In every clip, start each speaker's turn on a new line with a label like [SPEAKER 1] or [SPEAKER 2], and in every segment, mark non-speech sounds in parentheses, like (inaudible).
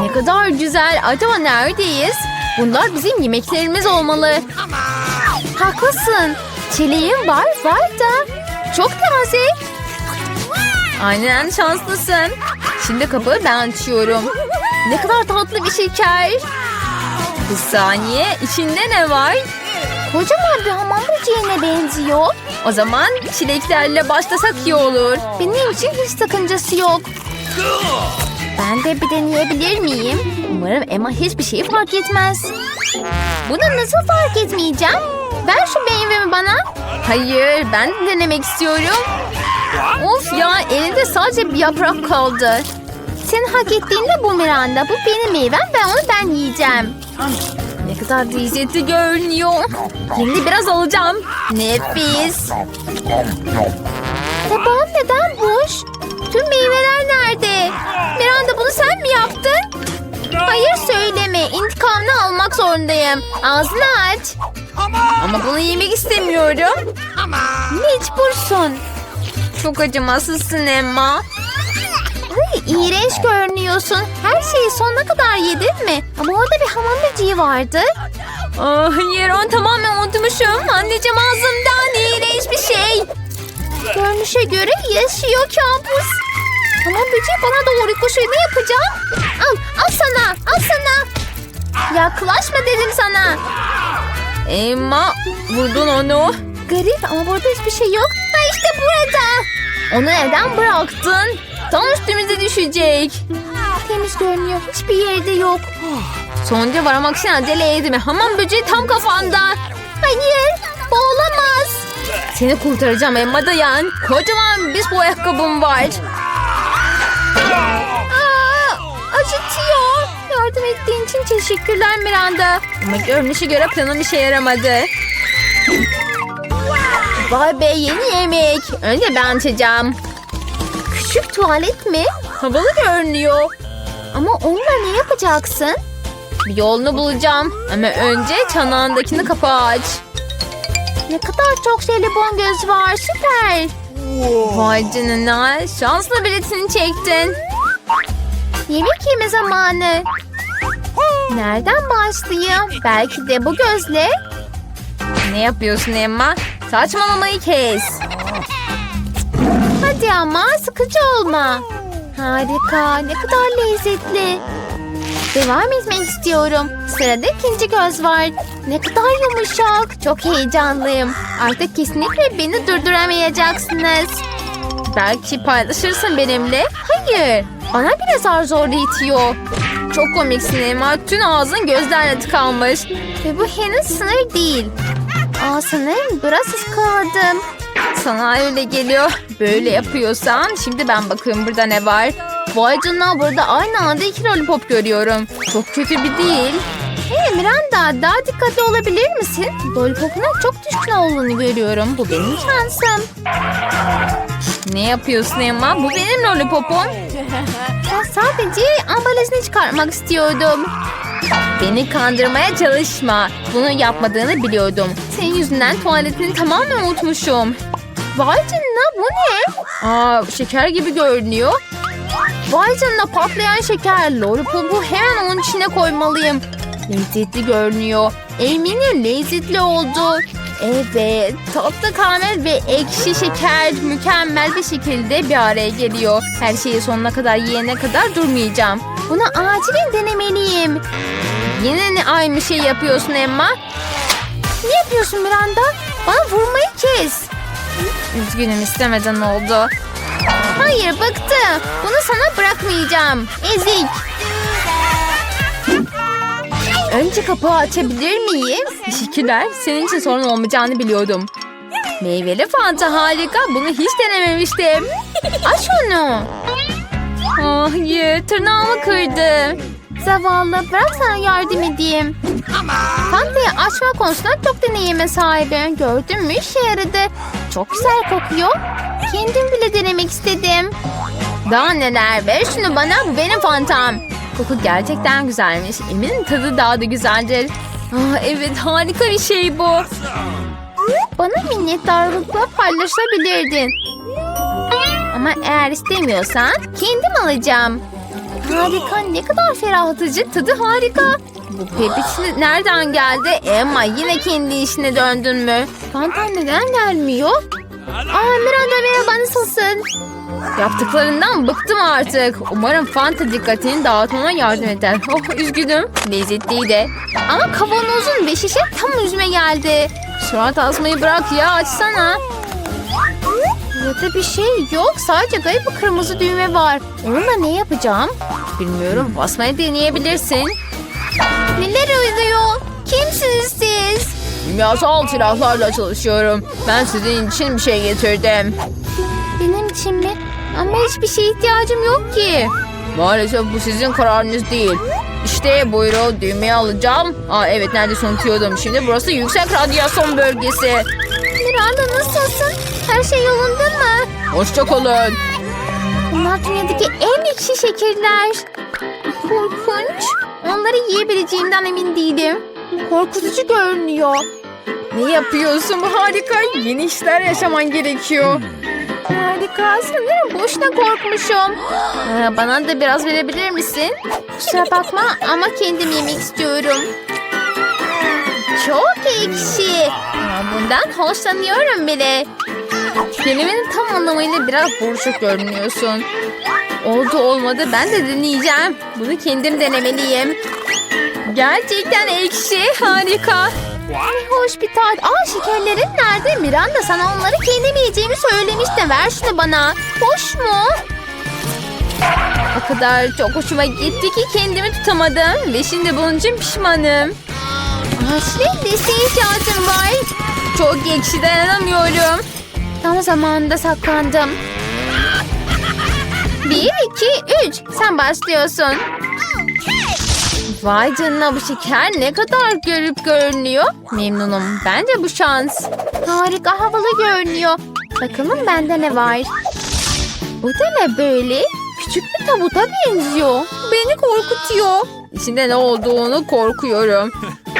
[SPEAKER 1] Ne kadar güzel. Acaba neredeyiz? Bunlar bizim yemeklerimiz olmalı. Haklısın. Çileğim var, var da. Çok nazik. Aynen şanslısın. Şimdi kapıyı ben açıyorum. Ne kadar tatlı bir şeker. Bir saniye. içinde ne var? Kocaman bir hamam böceğine benziyor. O zaman çileklerle başlasak iyi olur. Benim için hiç sakıncası yok. Ben de bir deneyebilir miyim? Umarım Emma hiçbir şey fark etmez. Bunu nasıl fark etmeyeceğim? Ver şu meyvemi bana. Hayır, ben de denemek istiyorum. Of ya, elinde sadece bir yaprak kaldı. Senin hak ettiğin de bu Miranda. Bu benim meyvem ve onu ben yiyeceğim. Ne kadar lezzetli görünüyor. Şimdi biraz alacağım. Nefis. Tabağın neden boş? Tüm meyveler nerede? Miranda bunu sen mi yaptın? Hayır söyleme. İntikamını almak zorundayım. Ağzını aç. Ama bunu yemek istemiyorum. Mecbursun. Çok acımasızsın Emma. Ay, iğrenç görünüyorsun. Her şeyi sonuna kadar yedin mi? Ama orada bir hamam böceği vardı. Hayır onu tamamen unutmuşum. Anneciğim ağzımdan iğrenç bir şey. Görünüşe göre yaşıyor kabus. Hamam böceği bana doğru koşuyor. Ne yapacağım? Al, al sana, al sana. Yaklaşma dedim sana. Emma, vurdun onu. Garip ama burada hiçbir şey yok. Ha işte burada. Onu neden bıraktın? Tam üstümüze düşecek. Temiz görünüyor. Hiçbir yerde yok. Sonuca varmak için acele etme. Hamam böceği tam kafanda. Hayır. Bu olamaz. Seni kurtaracağım Emma dayan. Kocaman bir bu ayakkabım var. Aa, acıtıyor. Yardım ettiğin için teşekkürler Miranda. Ama görünüşe göre planım işe yaramadı. Vay be yeni yemek. Önce ben açacağım. Küçük tuvalet mi? Havalı görünüyor. Ama onunla ne yapacaksın? Bir yolunu bulacağım. Ama önce çanağındakini kapağı aç. Ne kadar çok jelibon göz var. Süper. Vay canına. Şanslı biletini çektin. Yemek yeme zamanı. Nereden başlayayım? Belki de bu gözle. Ne yapıyorsun Emma? Saçmalamayı kes. Hadi ama sıkıcı olma. Harika, ne kadar lezzetli. Devam etmek istiyorum. Sırada ikinci göz var. Ne kadar yumuşak. Çok heyecanlıyım. Artık kesinlikle beni durduramayacaksınız. Belki paylaşırsın benimle. Hayır. Bana bile zar zor itiyor. Çok komiksin Emma. Tüm ağzın gözlerle tıkanmış. Ve bu henüz sınır değil. Aa biraz ıskaladım. Sana öyle geliyor. Böyle yapıyorsan şimdi ben bakıyorum burada ne var. Vay canına burada aynı anda iki lollipop görüyorum. Çok kötü bir değil. Hey Miranda daha dikkatli olabilir misin? Lollipopuna çok düşkün olduğunu görüyorum. Bu benim şansım. Ne yapıyorsun Emma? Bu benim lollipopum. (laughs) Ben sadece ambalajını çıkartmak istiyordum. Beni kandırmaya çalışma. Bunu yapmadığını biliyordum. Senin yüzünden tuvaletini tamamen unutmuşum. Vay canına bu ne? Aa şeker gibi görünüyor. Vay canına patlayan şeker. Lollipopu hemen onun içine koymalıyım. Lezzetli görünüyor. Eminim lezzetli oldu. Evet, tatlı karamel ve ekşi şeker mükemmel bir şekilde bir araya geliyor. Her şeyi sonuna kadar yiyene kadar durmayacağım. Bunu acilen denemeliyim. Yine ne aynı şey yapıyorsun Emma? Ne yapıyorsun Miranda? Bana vurmayı kes. Üzgünüm istemeden oldu. Hayır bıktım. Bunu sana bırakmayacağım. Ezik. Önce kapağı açabilir miyim? Teşekkürler. Senin için sorun olmayacağını biliyordum. Meyveli fanta harika. Bunu hiç denememiştim. Aç onu. Oh, hayır, tırnağımı kırdı. Zavallı, bırak sana yardım edeyim. Fanta'yı açma konusunda çok deneyime sahibim. Gördün mü işe yaradı. Çok güzel kokuyor. Kendim bile denemek istedim. Daha neler ver şunu bana bu benim fantam. Koku gerçekten güzelmiş. Eminim tadı daha da güzeldir. Ah, evet harika bir şey bu. Bana minnettarlıkla paylaşabilirdin. Ama eğer istemiyorsan kendim alacağım. Harika ne kadar ferahlatıcı tadı harika. Bu pepit nereden geldi? Emma yine kendi işine döndün mü? Fantan neden gelmiyor? Aa Miranda merhaba nasılsın? Yaptıklarından bıktım artık. Umarım Fanta dikkatini dağıtmama yardım eder. Oh üzgünüm. Lezzetliydi. Ama kavanozun ve şişe tam yüzüme geldi. Surat asmayı bırak ya açsana. Burada bir şey yok. Sadece garip bir kırmızı düğme var. Onunla ne yapacağım? Bilmiyorum. Basmayı deneyebilirsin. Neler oluyor? Kimsiniz siz? Kimyasal silahlarla çalışıyorum. Ben sizin için bir şey getirdim. Benim için mi? Ama hiçbir şeye ihtiyacım yok ki. Maalesef bu sizin kararınız değil. İşte buyurun düğmeyi alacağım. Aa evet neredeyse unutuyordum. Şimdi burası yüksek radyasyon bölgesi. Miranda nasılsın? Her şey yolunda mı? Hoşçakalın. Bunlar dünyadaki en ekşi şekerler. Korkunç. Onları yiyebileceğimden emin değilim. Korkutucu görünüyor. Ne yapıyorsun? Bu harika. Yeni işler yaşaman gerekiyor. Harika. Sanırım boşuna korkmuşum. Bana da biraz verebilir misin? Kusura bakma ama kendim yemek istiyorum. Çok ekşi. Bundan hoşlanıyorum bile. Kelimenin tam anlamıyla biraz buruşuk görünüyorsun. Oldu olmadı ben de deneyeceğim. Bunu kendim denemeliyim. Gerçekten ekşi harika. Ne hoş bir tat. Aa şekerlerin nerede? Miranda sana onları kendim yiyeceğimi söylemişti. Ver şunu bana. Hoş mu? O kadar çok hoşuma gitti ki kendimi tutamadım. Ve şimdi bunun için pişmanım. Aslı desteğe ihtiyacım var. Çok ekşi dayanamıyorum. Tam zamanında saklandım. Bir, iki, üç. Sen başlıyorsun. Vay canına bu şeker ne kadar görüp görünüyor. Memnunum. Bence bu şans. Harika havalı görünüyor. Bakalım bende ne var. Bu da ne böyle? Küçük bir tabuta benziyor. Beni korkutuyor. İçinde ne olduğunu korkuyorum.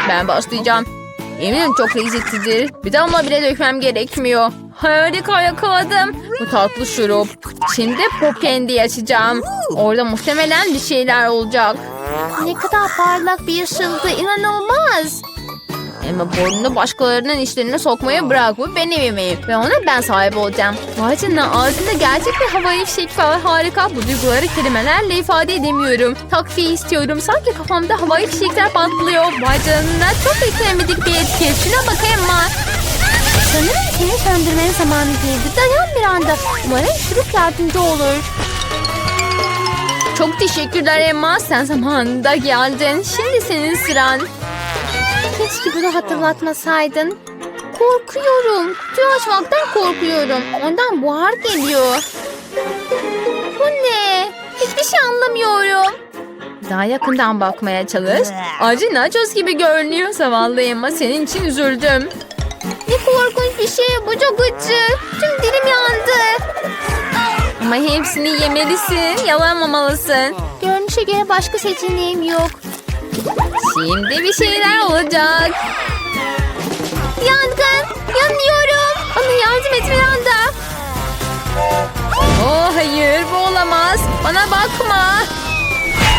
[SPEAKER 1] Ben başlayacağım. Eminim çok lezzetlidir. Bir damla bile dökmem gerekmiyor. Harika yakaladım. Bu tatlı şurup. Şimdi pop candy açacağım. Orada muhtemelen bir şeyler olacak. Ne kadar parlak bir ışıltı. inanılmaz. Ama burnunu başkalarının işlerine sokmayı bırak. Bu benim yemeğim. Ve ona ben sahip olacağım. Vay canına ağzında gerçek bir havai fişek var. Harika. Bu duyguları kelimelerle ifade edemiyorum. Takviye istiyorum. Sanki kafamda havai fişekler patlıyor. Vay canına çok beklemedik bir etki. Şuna bakayım mı? Sanırım seni söndürmenin zamanı geldi. Dayan bir anda. Umarım şurup yardımcı olur. Çok teşekkürler Emma. Sen zamanında geldin. Şimdi senin sıran. Keşke bunu hatırlatmasaydın. Korkuyorum. Kutuyu açmaktan korkuyorum. Ondan buhar geliyor. Bu ne? Hiçbir şey anlamıyorum. Daha yakından bakmaya çalış. Acı nachos gibi görünüyor. Zavallı Emma senin için üzüldüm. Ne korkunç bir şey. Bu çok acı. Tüm dilim yandı. Ama hepsini yemelisin. Yalanmamalısın. Görünüşe göre başka seçeneğim yok. Şimdi bir şeyler olacak. Yangın. Yanıyorum. Bana yardım et Miranda. Oh hayır bu olamaz. Bana bakma.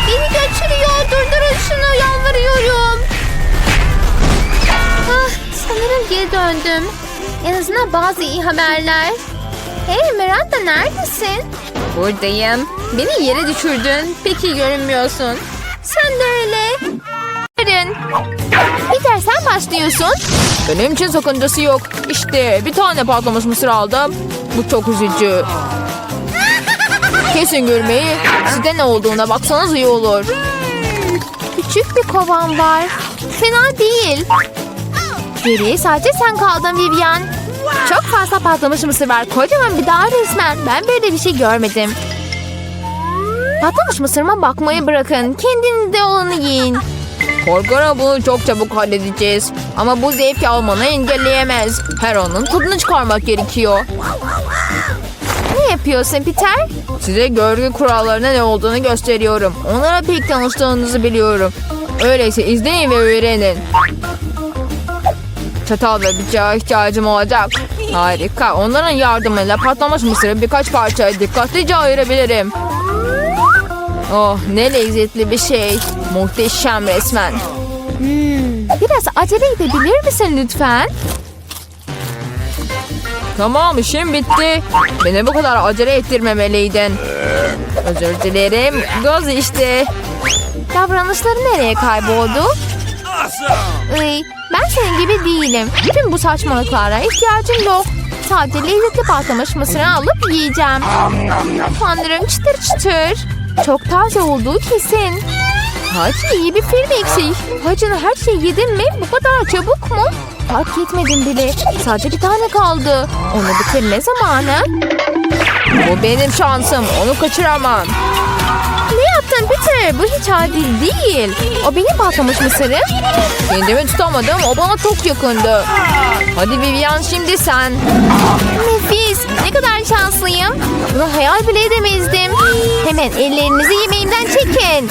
[SPEAKER 1] Beni götürüyor. Durdurun şunu yalvarıyorum. Ah, sanırım geri döndüm. En azından bazı iyi haberler. Hey Miranda neredesin? Buradayım. Beni yere düşürdün. Peki görünmüyorsun. Sen de öyle. Yarın. Peter sen başlıyorsun. Benim için sakıncası yok. İşte bir tane patlamış mısır aldım. Bu çok üzücü. Kesin görmeyi. Sizde ne olduğuna baksanız iyi olur. Küçük bir kovan var. Fena değil. Geriye sadece sen kaldın Vivian. Çok fazla patlamış mısır var. Kocaman bir dağ resmen. Ben böyle bir şey görmedim. Patlamış mısırıma bakmayı bırakın. Kendinize olanı yiyin. Korkarım bunu çok çabuk halledeceğiz. Ama bu zevki almanı engelleyemez. Her anın tadını çıkarmak gerekiyor. Ne yapıyorsun Peter? Size görgü kurallarına ne olduğunu gösteriyorum. Onlara pek tanıştığınızı biliyorum. Öyleyse izleyin ve öğrenin. Çatal ve bıçağa ihtiyacım olacak. Harika. Onların yardımıyla patlamış mısırı birkaç parçaya dikkatlice ayırabilirim.
[SPEAKER 2] Oh ne lezzetli bir şey. Muhteşem resmen.
[SPEAKER 1] Biraz acele edebilir misin lütfen?
[SPEAKER 2] Tamam işim bitti. Beni bu kadar acele ettirmemeliydin. Özür dilerim. Gaz işte.
[SPEAKER 1] Davranışları nereye kayboldu? Iy, ben senin gibi değilim. Tüm bu saçmalıklara ihtiyacım yok. Sadece lezzetli patlamış mısırı alıp yiyeceğim. Tanrım çıtır çıtır. Çok taze olduğu kesin. Hacı iyi bir film eksik. Hacı'nın her şeyi yedin mi? Bu kadar çabuk mu? Fark etmedim bile. Sadece bir tane kaldı. Onu bitirme zamanı.
[SPEAKER 2] Bu benim şansım. Onu kaçıramam.
[SPEAKER 1] Ne yaptın Peter? Bu hiç adil değil. O benim patlamış mısırım.
[SPEAKER 2] Kendimi tutamadım. O bana çok yakındı. Hadi Vivian şimdi sen.
[SPEAKER 1] Nefis. Ne kadar şanslıyım. Bunu hayal bile edemezdim. Hemen ellerinizi yemeğimden çekin.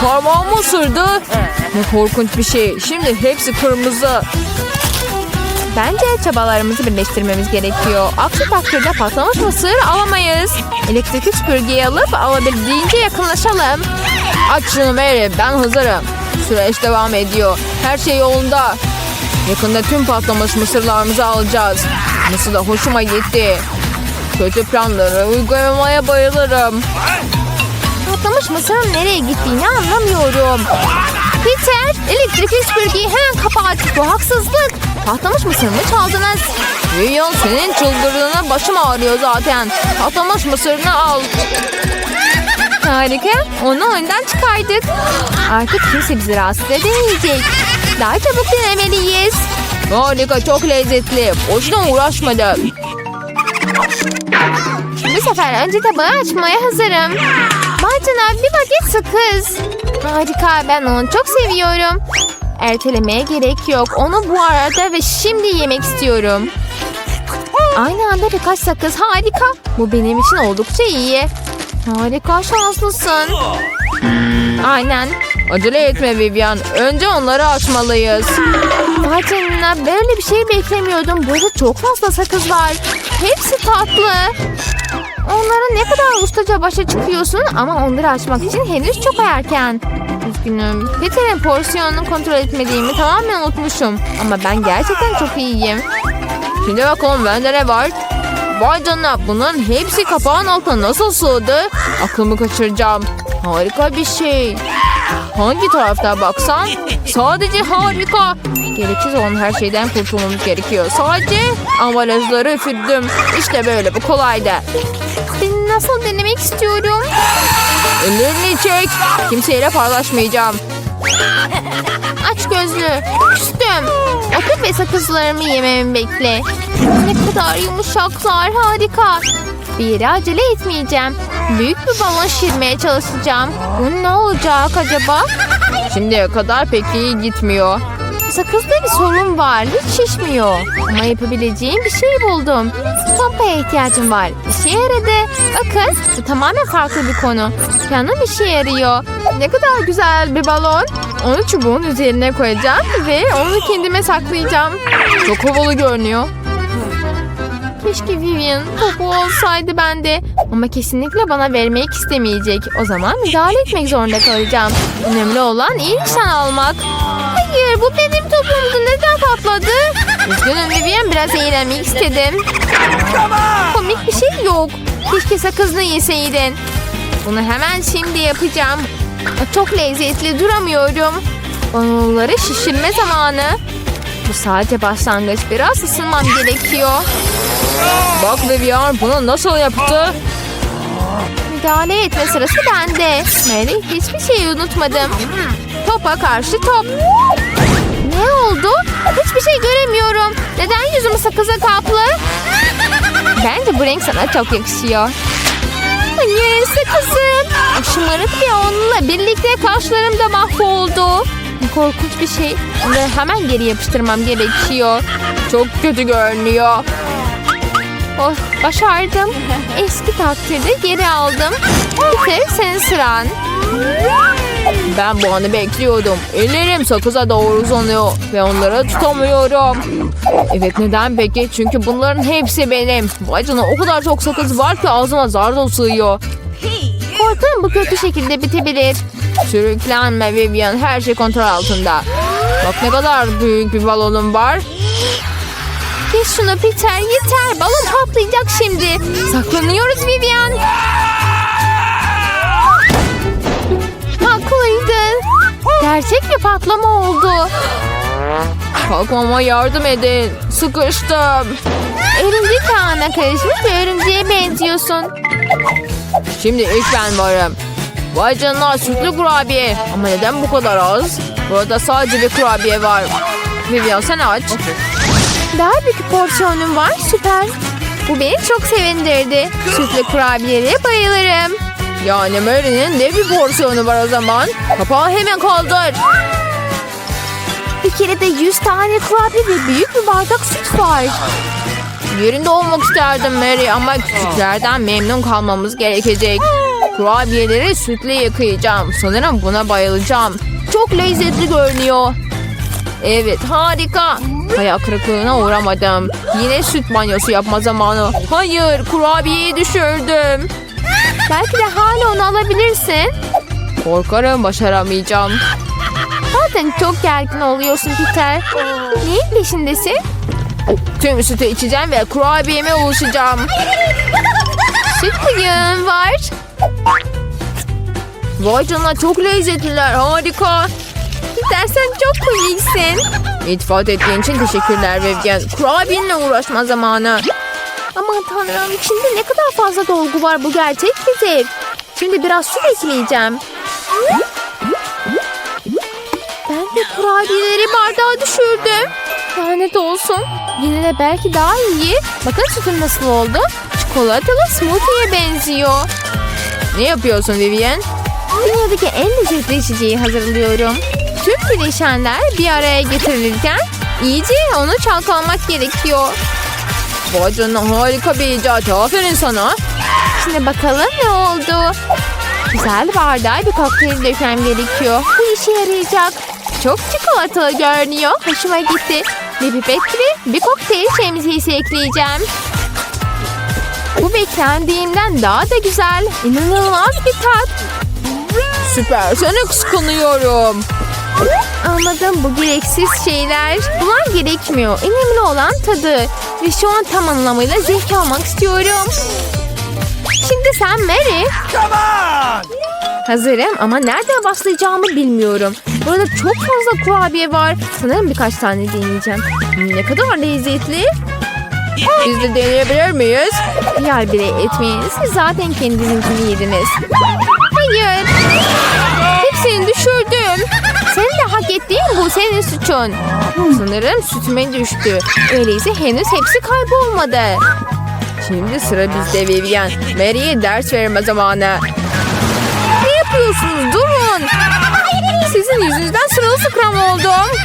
[SPEAKER 2] Parmağımı ısırdı. Ne korkunç bir şey. Şimdi hepsi kırmızı.
[SPEAKER 1] Bence çabalarımızı birleştirmemiz gerekiyor. Aksi takdirde patlamış mısır alamayız. Elektrikli süpürgeyi alıp alabildiğince yakınlaşalım.
[SPEAKER 2] Aç şunu Mary. Ben hazırım. Süreç devam ediyor. Her şey yolunda. Yakında tüm patlamış mısırlarımızı alacağız. Nasıl da hoşuma gitti. Kötü planları uygulamaya bayılırım.
[SPEAKER 1] Patlamış mısırın nereye gittiğini anlamıyorum. Peter, elektrikli süpürgeyi hemen kapat. Bu haksızlık. Patlamış mısırımı çaldınız.
[SPEAKER 2] Vivian senin çıldırdığına başım ağrıyor zaten. Patlamış mısırını al.
[SPEAKER 1] Harika. Onu oyundan çıkardık. Artık kimse bizi rahatsız edemeyecek. Daha çabuk denemeliyiz.
[SPEAKER 2] Harika çok lezzetli. Boşuna uğraşmadım.
[SPEAKER 1] Sefer önce tabağı açmaya hazırım. Martina bir paket sakız. Harika ben onu çok seviyorum. Ertelemeye gerek yok. Onu bu arada ve şimdi yemek istiyorum. Aynı anda birkaç sakız harika. Bu benim için oldukça iyi. Harika şanslısın. Aynen.
[SPEAKER 2] Acele etme Vivian. Önce onları açmalıyız.
[SPEAKER 1] Canına böyle bir şey beklemiyordum. Burada çok fazla sakız var. Hepsi tatlı. Onlara ne kadar ustaca başa çıkıyorsun ama onları açmak için henüz çok erken. Üzgünüm. Peter'in porsiyonunu kontrol etmediğimi tamamen unutmuşum. Ama ben gerçekten çok iyiyim.
[SPEAKER 2] Şimdi bakalım bende ne var? Vay canına bunların hepsi kapağın altına nasıl sığdı? Aklımı kaçıracağım. Harika bir şey. Hangi taraftan baksan? Sadece harika. Gereksiz olan her şeyden kurtulmamız gerekiyor. Sadece ambalajları üfürdüm. İşte böyle bu kolaydı.
[SPEAKER 1] Seni nasıl denemek istiyorum?
[SPEAKER 2] Ellerini çek. Kimseyle paylaşmayacağım.
[SPEAKER 1] Aç gözlü. Küstüm. Otur ve sakızlarımı yememi bekle. Ne kadar yumuşaklar. Harika. Bir yere acele etmeyeceğim. Büyük bir balon şişirmeye çalışacağım. Bu ne olacak acaba?
[SPEAKER 2] Şimdiye kadar pek iyi gitmiyor.
[SPEAKER 1] Sakızda bir sorun var. Hiç şişmiyor. Ama yapabileceğim bir şey buldum. Pompaya ihtiyacım var. İşe yaradı. Bakın bu tamamen farklı bir konu. Planım işe yarıyor. Ne kadar güzel bir balon. Onu çubuğun üzerine koyacağım ve onu kendime saklayacağım.
[SPEAKER 2] Çok havalı görünüyor.
[SPEAKER 1] Keşke Vivian topu olsaydı bende. Ama kesinlikle bana vermek istemeyecek. O zaman müdahale etmek zorunda kalacağım. Önemli olan iyi nişan almak. Hayır bu benim topumdu. Neden patladı? Üzgünüm Vivian biraz eğlenmek istedim. Komik bir şey yok. Keşke sakızını yeseydin. Bunu hemen şimdi yapacağım. Çok lezzetli duramıyorum. Balonları şişirme zamanı. Bu sadece başlangıç. Biraz ısınmam gerekiyor.
[SPEAKER 2] Bak Vivian bunu nasıl yaptı?
[SPEAKER 1] Müdahale etme sırası bende. Mary hiçbir şeyi unutmadım. Topa karşı top. Ne oldu? Hiçbir şey göremiyorum. Neden yüzüm sakıza kaplı? Bence bu renk sana çok yakışıyor. Hayır sakızım. Şımarık bir onunla birlikte kaşlarım da mahvoldu. Ne korkunç bir şey. Onları hemen geri yapıştırmam gerekiyor.
[SPEAKER 2] Çok kötü görünüyor.
[SPEAKER 1] Oh başardım. Eski takdirde geri aldım. Peter senin sıran.
[SPEAKER 2] Ben bu anı bekliyordum. Ellerim sakıza doğru uzanıyor ve onları tutamıyorum. Evet neden peki? Çünkü bunların hepsi benim. Vay canına o kadar çok sakız var ki ağzıma zar da sığıyor.
[SPEAKER 1] Korkuyorum bu kötü şekilde bitebilir.
[SPEAKER 2] Sürüklenme Vivian. Her şey kontrol altında. Bak ne kadar büyük bir balonum var.
[SPEAKER 1] Kes şunu Peter yeter. Balon patlayacak şimdi. Saklanıyoruz Vivian. Haklıydın. Gerçek bir patlama oldu.
[SPEAKER 2] Kalkmama yardım edin. Sıkıştım.
[SPEAKER 1] Örümcek ağına karışmış bir örümceğe benziyorsun.
[SPEAKER 2] Şimdi ilk ben varım. Vay canına sütlü kurabiye. Ama neden bu kadar az? Burada sadece bir kurabiye var. Vivian sen aç.
[SPEAKER 1] Daha büyük porsiyonum var süper. Bu beni çok sevindirdi. Sütlü kurabiyelere bayılırım.
[SPEAKER 2] Yani Mary'nin ne bir porsiyonu var o zaman? Kapağı hemen kaldır.
[SPEAKER 1] Bir kere de 100 tane kurabiye ve büyük bir bardak süt var.
[SPEAKER 2] Yerinde olmak isterdim Mary ama küçüklerden memnun kalmamız gerekecek. Kurabiyeleri sütle yıkayacağım. Sanırım buna bayılacağım. Çok lezzetli görünüyor. Evet harika. Hayal kırıklığına uğramadım. Yine süt banyosu yapma zamanı. Hayır kurabiyeyi düşürdüm.
[SPEAKER 1] Belki de hala onu alabilirsin.
[SPEAKER 2] Korkarım başaramayacağım.
[SPEAKER 1] Zaten çok gergin oluyorsun Peter. Neyin peşindesin?
[SPEAKER 2] Tüm sütü içeceğim ve kurabiyeme ulaşacağım.
[SPEAKER 1] Süt kıyığın var.
[SPEAKER 2] Vay canına çok lezzetliler harika.
[SPEAKER 1] Peter sen çok komiksin.
[SPEAKER 2] İltifat ettiğin için teşekkürler Vivian. Kurabiyenle uğraşma zamanı.
[SPEAKER 1] Aman tanrım içinde ne kadar fazla dolgu var bu gerçek bir zevk. Şimdi biraz süt ekleyeceğim. Ben de kurabiyeleri bardağa düşürdüm. Lanet olsun. Yine de belki daha iyi. Bakın sütüm nasıl oldu. Çikolatalı smoothie'ye benziyor.
[SPEAKER 2] Ne yapıyorsun Vivian?
[SPEAKER 1] Dünyadaki en lezzetli içeceği hazırlıyorum. Tüm bileşenler bir araya getirilirken iyice onu çalkalamak gerekiyor.
[SPEAKER 2] Vay canına harika bir icat. Aferin sana.
[SPEAKER 1] Şimdi bakalım ne oldu. Güzel bardağa bir kokteyl dökmem gerekiyor. Bu işe yarayacak. Çok çikolatalı görünüyor. Hoşuma gitti. Bir pipet gibi bir kokteyl şemsiyesi ekleyeceğim. Bu beklendiğimden daha da güzel. İnanılmaz bir tat.
[SPEAKER 2] Süper. Seni kıskanıyorum.
[SPEAKER 1] Anladım bu gereksiz şeyler. Bunlar gerekmiyor. Önemli olan tadı. Ve şu an tam anlamıyla zevk almak istiyorum. Şimdi sen Mary. Hazırım ama nereden başlayacağımı bilmiyorum. Burada çok fazla kurabiye var. Sanırım birkaç tane deneyeceğim. Ne kadar lezzetli.
[SPEAKER 2] Biz de deneyebilir miyiz?
[SPEAKER 1] Yer bile etmeyin. Siz zaten kendininkini yediniz. Hayır. Hepsini düşürdüm. Senin de hak ettiğin bu senin suçun. Sanırım sütüme düştü. Öyleyse henüz hepsi kaybolmadı.
[SPEAKER 2] Şimdi sıra bizde Vivian. Mary'e ders verme zamanı.
[SPEAKER 1] Ne yapıyorsunuz? Durun. Sizin yüzünüzden sırılsıklam oldum.